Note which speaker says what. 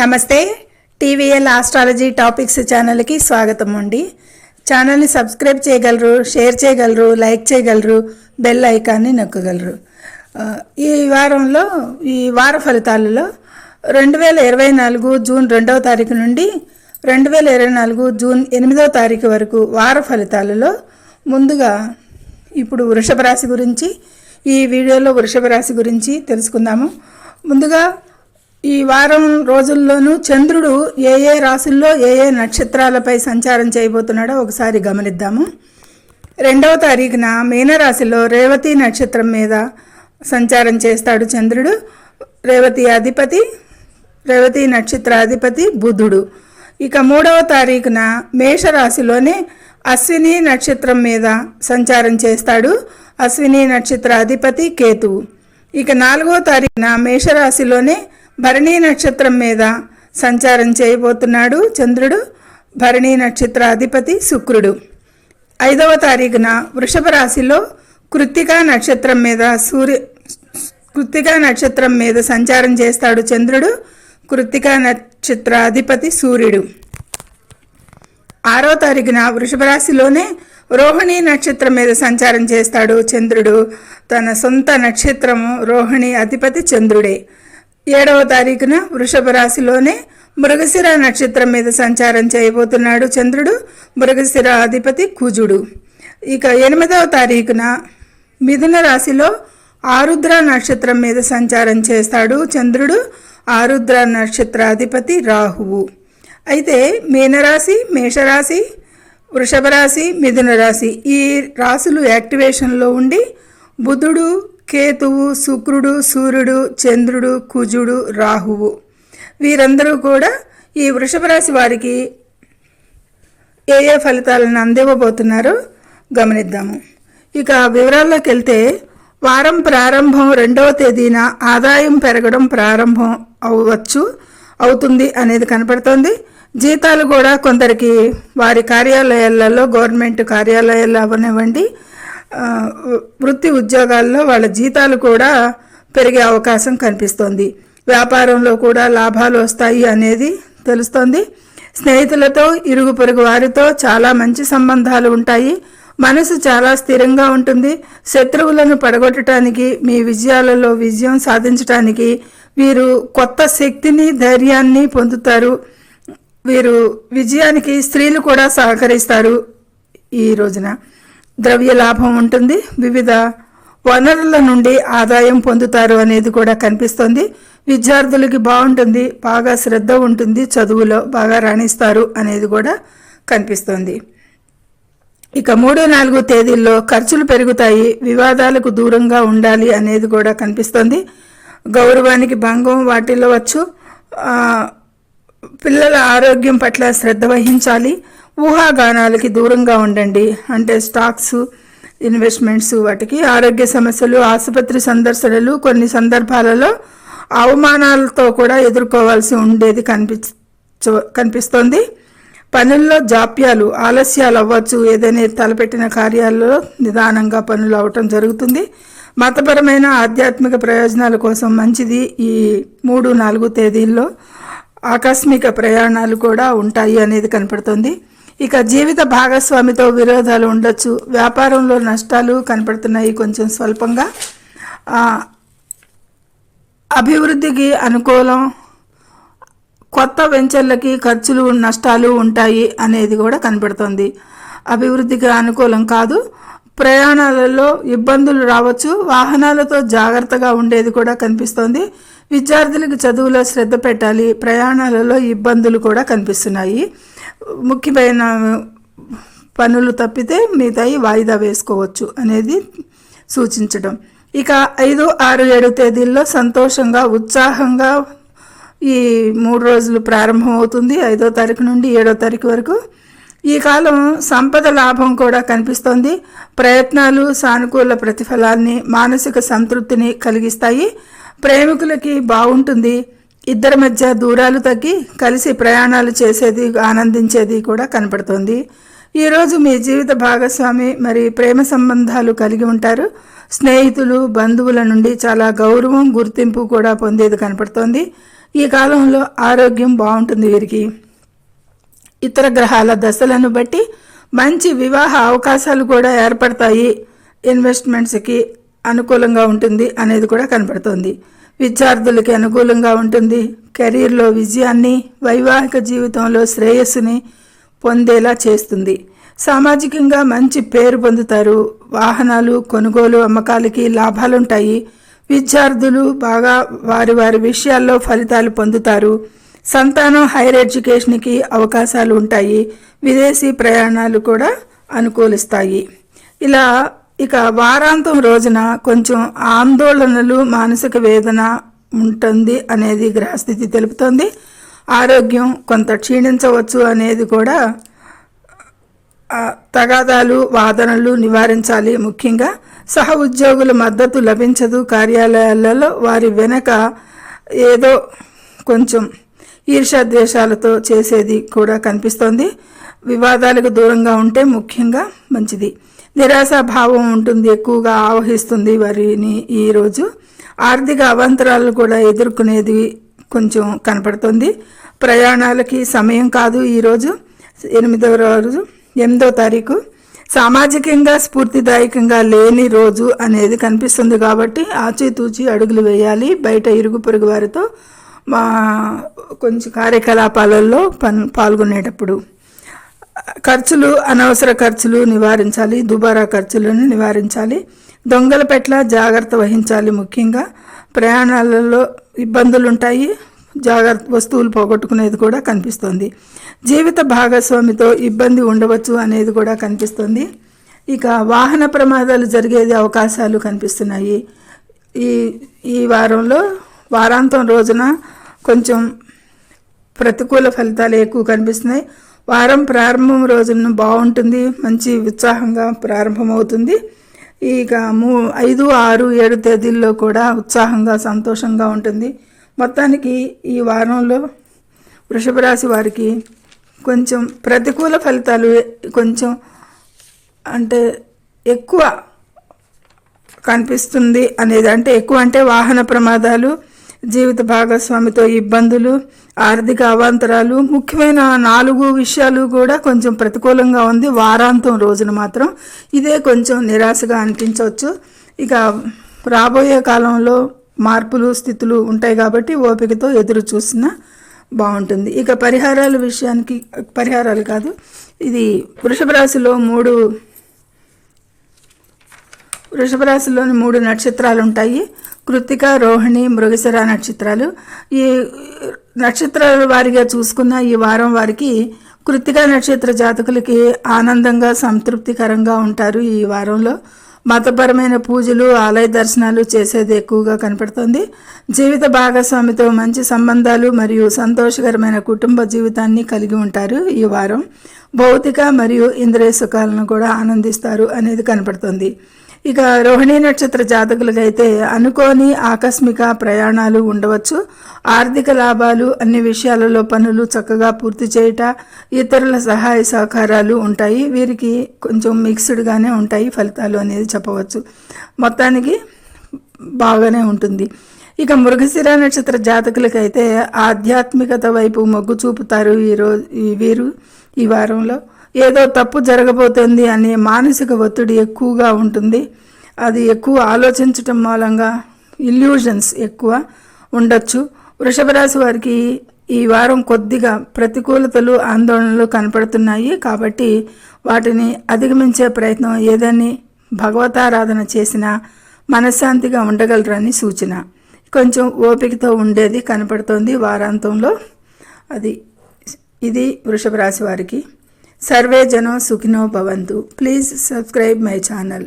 Speaker 1: నమస్తే. TVL astrology topics ఛానల్కి స్వాగతం అండి. ఛానల్ని సబ్స్క్రైబ్ చేయగలరు షేర్ చేయగలరు లైక్ చేయగలరు బెల్ ఐకాన్ని నొక్కగలరు. ఈ వారంలో ఈ వార ఫలితాలలో రెండు వేల ఇరవై నాలుగు జూన్ రెండవ తారీఖు నుండి రెండు వేల ఇరవై నాలుగు జూన్ ఎనిమిదవ తారీఖు వరకు వార ఫలితాలలో ముందుగా ఇప్పుడు వృషభ రాశి గురించి ఈ వీడియోలో వృషభ రాశి గురించి తెలుసుకుందాము. ముందుగా ఈ వారం రోజుల్లోనూ చంద్రుడు ఏ ఏ రాశుల్లో ఏ ఏ నక్షత్రాలపై సంచారం చేయబోతున్నాడో ఒకసారి గమనిద్దాము. రెండవ తారీఖున మీనరాశిలో రేవతి నక్షత్రం మీద సంచారం చేస్తాడు చంద్రుడు. రేవతి అధిపతి రేవతి నక్షత్ర అధిపతి బుధుడు. ఇక మూడవ తారీఖున మేషరాశిలోనే అశ్విని నక్షత్రం మీద సంచారం చేస్తాడు. అశ్విని నక్షత్ర అధిపతి కేతువు. ఇక నాలుగో తారీఖున మేషరాశిలోనే భరణి నక్షత్రం మీద సంచారం చేయబోతున్నాడు చంద్రుడు. భరణి నక్షత్ర అధిపతి శుక్రుడు. ఐదవ తారీఖున వృషభ రాశిలో కృత్తికా నక్షత్రం మీద సూర్య కృత్తికా నక్షత్రం మీద సంచారం చేస్తాడు చంద్రుడు. కృత్తికా నక్షత్ర అధిపతి సూర్యుడు. ఆరో తారీఖున వృషభ రాశిలోనే రోహిణి నక్షత్రం మీద సంచారం చేస్తాడు చంద్రుడు. తన సొంత నక్షత్రము రోహిణి అధిపతి చంద్రుడే. ఏడవ తారీఖున వృషభ రాశిలోనే మృగశిర నక్షత్రం మీద సంచారం చేయబోతున్నాడు చంద్రుడు. మృగశిర అధిపతి కుజుడు. ఇక ఎనిమిదవ తారీఖున మిథున రాశిలో ఆరుద్ర నక్షత్రం మీద సంచారం చేస్తాడు చంద్రుడు. ఆరుద్ర నక్షత్ర అధిపతి రాహువు. అయితే మీనరాశి మేషరాశి వృషభ రాశి మిథున రాశి ఈ రాశులు యాక్టివేషన్లో ఉండి బుధుడు కేతువు శుక్రుడు సూర్యుడు చంద్రుడు కుజుడు రాహువు. వీరందరూ కూడా ఈ వృషభ రాశి వారికి ఏ ఏ ఫలితాలను అందివ్వబోతున్నారో గమనిద్దాము. ఇక వివరాల్లోకి వెళ్తే వారం ప్రారంభం రెండవ తేదీన ఆదాయం పెరగడం ప్రారంభం అవ్వచ్చు అవుతుంది అనేది కనపడుతోంది. జీతాలు కూడా కొందరికి వారి కార్యాలయాలలో గవర్నమెంట్ కార్యాలయాలు అవనివ్వండి వృత్తి ఉద్యోగాల్లో వాళ్ళ జీతాలు కూడా పెరిగే అవకాశం కనిపిస్తోంది. వ్యాపారంలో కూడా లాభాలు వస్తాయి అనేది తెలుస్తోంది. స్నేహితులతో ఇరుగు పొరుగు వారితో చాలా మంచి సంబంధాలు ఉంటాయి. మనసు చాలా స్థిరంగా ఉంటుంది. శత్రువులను పడగొట్టడానికి మీ విజయాలలో విజయం సాధించడానికి వీరు కొత్త శక్తిని ధైర్యాన్ని పొందుతారు. వీరు విజయానికి స్త్రీలు కూడా సహకరిస్తారు ఈ రోజున. ద్రవ్య లాభం ఉంటుంది. వివిధ వనరుల నుండి ఆదాయం పొందుతారు అనేది కూడా కనిపిస్తుంది. విద్యార్థులకి బాగుంటుంది బాగా శ్రద్ధ ఉంటుంది చదువులో బాగా రాణిస్తారు అనేది కూడా కనిపిస్తుంది. ఇక మూడు నాలుగు తేదీల్లో ఖర్చులు పెరుగుతాయి వివాదాలకు దూరంగా ఉండాలి అనేది కూడా కనిపిస్తుంది. గౌరవానికి భంగం వాటిల్లో వచ్చు పిల్లల ఆరోగ్యం పట్ల శ్రద్ధ వహించాలి. ఊహాగానాలకి దూరంగా ఉండండి. అంటే స్టాక్స్ ఇన్వెస్ట్మెంట్స్ వాటికి ఆరోగ్య సమస్యలు ఆసుపత్రి సందర్శనలు కొన్ని సందర్భాలలో అవమానాలతో కూడా ఎదుర్కోవాల్సి ఉండేది కనిపించ కనిపిస్తోంది. పనుల్లో జాప్యాలు ఆలస్యాలు అవ్వచ్చు. ఏదైనా తలపెట్టిన కార్యాలలో నిదానంగా పనులు అవటం జరుగుతుంది. మతపరమైన ఆధ్యాత్మిక ప్రయోజనాల కోసం మంచిది ఈ మూడు నాలుగు తేదీల్లో ఆకస్మిక ప్రయాణాలు కూడా ఉంటాయి అనేది కనపడుతుంది. ఇక జీవిత భాగస్వామితో విరోధాలు ఉండొచ్చు. వ్యాపారంలో నష్టాలు కనపడుతున్నాయి కొంచెం స్వల్పంగా. అభివృద్ధికి అనుకూలం కొత్త వెంచర్లకి ఖర్చులు నష్టాలు ఉంటాయి అనేది కూడా కనపడుతుంది. అభివృద్ధికి అనుకూలం కాదు. ప్రయాణాలలో ఇబ్బందులు రావచ్చు. వాహనాలతో జాగ్రత్తగా ఉండేది కూడా కనిపిస్తోంది. విద్యార్థులకు చదువులో శ్రద్ధ పెట్టాలి. ప్రయాణాలలో ఇబ్బందులు కూడా కనిపిస్తున్నాయి. ముఖ్యమైన పనులు తప్పితే మిగతాయి వాయిదా వేసుకోవచ్చు అనేది సూచించడం. ఇక ఐదు ఆరు ఏడు తేదీల్లో సంతోషంగా ఉత్సాహంగా ఈ మూడు రోజులు ప్రారంభమవుతుంది. ఐదో తారీఖు నుండి ఏడో తారీఖు వరకు ఈ కాలం సంపద లాభం కూడా కనిపిస్తోంది. ప్రయత్నాలు సానుకూల ప్రతిఫలాన్ని మానసిక సంతృప్తిని కలిగిస్తాయి. ప్రేమికులకి బాగుంటుంది. ఇద్దరి మధ్య దూరాలు తగ్గి కలిసి ప్రయాణాలు చేసేది ఆనందించేది కూడా కనపడుతోంది. ఈరోజు మీ జీవిత భాగస్వామి మరి ప్రేమ సంబంధాలు కలిగి ఉంటారు. స్నేహితులు బంధువుల నుండి చాలా గౌరవం గుర్తింపు కూడా పొందేది కనపడుతోంది. ఈ కాలంలో ఆరోగ్యం బాగుంటుంది వీరికి. ఇతర గ్రహాల దశలను బట్టి మంచి వివాహ అవకాశాలు కూడా ఏర్పడతాయి. ఇన్వెస్ట్మెంట్స్కి అనుకూలంగా ఉంటుంది అనేది కూడా కనపడుతోంది. విద్యార్థులకి అనుకూలంగా ఉంటుంది. కెరీర్లో విజయాన్ని వైవాహిక జీవితంలో శ్రేయస్సుని పొందేలా చేస్తుంది. సామాజికంగా మంచి పేరు పొందుతారు. వాహనాలు కొనుగోలు అమ్మకాలకి లాభాలుంటాయి. విద్యార్థులు బాగా వారి వారి విషయాల్లో ఫలితాలు పొందుతారు. సంతానం హైయర్ ఎడ్యుకేషన్కి అవకాశాలు ఉంటాయి విదేశీ ప్రయాణాలు కూడా అనుకూలిస్తాయి. ఇలా ఇక వారాంతం రోజున కొంచెం ఆందోళనలు మానసిక వేదన ఉంటుంది అనేది గ్రహస్థితి తెలుపుతోంది. ఆరోగ్యం కొంత క్షీణించవచ్చు అనేది కూడా తగాదాలు వాదనలు నివారించాలి ముఖ్యంగా. సహ ఉద్యోగుల మద్దతు లభించదు. కార్యాలయాలలో వారి వెనక ఏదో కొంచెం ఈర్షాద్వేషాలతో చేసేది కూడా కనిపిస్తోంది. వివాదాలకు దూరంగా ఉంటే ముఖ్యంగా మంచిది. నిరాశాభావం ఉంటుంది ఎక్కువగా ఆవహిస్తుంది వారిని ఈరోజు ఆర్థిక అవాంతరాలు కూడా ఎదుర్కొనేది కొంచెం కనపడుతుంది. ప్రయాణాలకి సమయం కాదు ఈరోజు ఎనిమిదవ రోజు ఎనిమిదవ తారీఖు. సామాజికంగా స్ఫూర్తిదాయకంగా లేని రోజు అనేది కనిపిస్తుంది కాబట్టి ఆచితూచి అడుగులు వేయాలి. బయట ఇరుగు పొరుగు వారితో మా కొంచెం కార్యకలాపాలలో పన్ పాల్గొనేటప్పుడు. ఖర్చులు అనవసర ఖర్చులు నివారించాలి దుబారా ఖర్చులను నివారించాలి దొంగల పట్ల జాగ్రత్త వహించాలి ముఖ్యంగా. ప్రయాణాలలో ఇబ్బందులు ఉంటాయి జాగ్రత్త వస్తువులు పోగొట్టుకునేది కూడా కనిపిస్తుంది. జీవిత భాగస్వామితో ఇబ్బంది ఉండవచ్చు అనేది కూడా కనిపిస్తుంది. ఇక వాహన ప్రమాదాలు జరిగేది అవకాశాలు కనిపిస్తున్నాయి. ఈ ఈ వారంలో వారాంతం రోజున కొంచెం ప్రతికూల ఫలితాలు ఎక్కువ కనిపిస్తున్నాయి. వారం ప్రారంభం రోజున బాగుంటుంది మంచి ఉత్సాహంగా ప్రారంభమవుతుంది. ఇక మూ ఐదు ఆరు ఏడు తేదీల్లో కూడా ఉత్సాహంగా సంతోషంగా ఉంటుంది. మొత్తానికి ఈ వారంలో వృషభ రాశి వారికి కొంచెం ప్రతికూల ఫలితాలు కొంచెం అంటే ఎక్కువ కనిపిస్తుంది అనేది అంటే ఎక్కువ అంటే వాహన ప్రమాదాలు జీవిత భాగస్వామితో ఇబ్బందులు ఆర్థిక అవాంతరాలు ముఖ్యమైన నాలుగు విషయాలు కూడా కొంచెం ప్రతికూలంగా ఉంది. వారాంతం రోజున మాత్రం ఇదే కొంచెం నిరాశగా అనిపించవచ్చు. ఇక రాబోయే కాలంలో మార్పులు స్థితులు ఉంటాయి కాబట్టి ఓపికతో ఎదురు చూసినా బాగుంటుంది. ఇక పరిహారాల విషయానికి పరిహారాలు కాదు ఇది వృషభ రాశిలో మూడు వృషభ రాశిలోని మూడు నక్షత్రాలు ఉంటాయి కృత్తిక రోహిణి మృగశిర నక్షత్రాలు. ఈ నక్షత్రాల వారిగా చూసుకున్న ఈ వారం వారికి కృత్తిక నక్షత్ర జాతకులకి ఆనందంగా సంతృప్తికరంగా ఉంటారు ఈ వారంలో. మతపరమైన పూజలు ఆలయ దర్శనాలు చేసేది ఎక్కువగా కనపడుతుంది. జీవిత భాగస్వామితో మంచి సంబంధాలు మరియు సంతోషకరమైన కుటుంబ జీవితాన్ని కలిగి ఉంటారు ఈ వారం. భౌతిక మరియు ఇంద్రియ సుఖాలను కూడా ఆనందిస్తారు అనేది కనపడుతుంది. ఇక రోహిణీ నక్షత్ర జాతకులకైతే అనుకోని ఆకస్మిక ప్రయాణాలు ఉండవచ్చు. ఆర్థిక లాభాలు అన్ని విషయాలలో పనులు చక్కగా పూర్తి చేయట ఇతరుల సహాయ సహకారాలు ఉంటాయి. వీరికి కొంచెం మిక్స్డ్గానే ఉంటాయి ఫలితాలు అనేది చెప్పవచ్చు. మొత్తానికి బాగానే ఉంటుంది. ఇక మృగశిర నక్షత్ర జాతకులకైతే ఆధ్యాత్మికత వైపు మొగ్గు చూపుతారు ఈరోజు వీరు. ఈ వారంలో ఏదో తప్పు జరగబోతోంది అనే మానసిక ఒత్తిడి ఎక్కువగా ఉంటుంది. అది ఎక్కువ ఆలోచించటం మూలంగా ఇల్యూషన్స్ ఎక్కువ ఉండొచ్చు. వృషభ రాశి వారికి ఈ వారం కొద్దిగా ప్రతికూలతలు ఆందోళనలు కనపడుతున్నాయి. కాబట్టి వాటిని అధిగమించే ప్రయత్నం ఏదని భగవతారాధన చేసినా మనశ్శాంతిగా ఉండగలరని సూచన. కొంచెం ఓపికతో ఉండేది కనపడుతోంది వారాంతంలో. అది ఇది వృషభ రాశి వారికి. సర్వే జనం సుఖినో భవంతు. Please subscribe my channel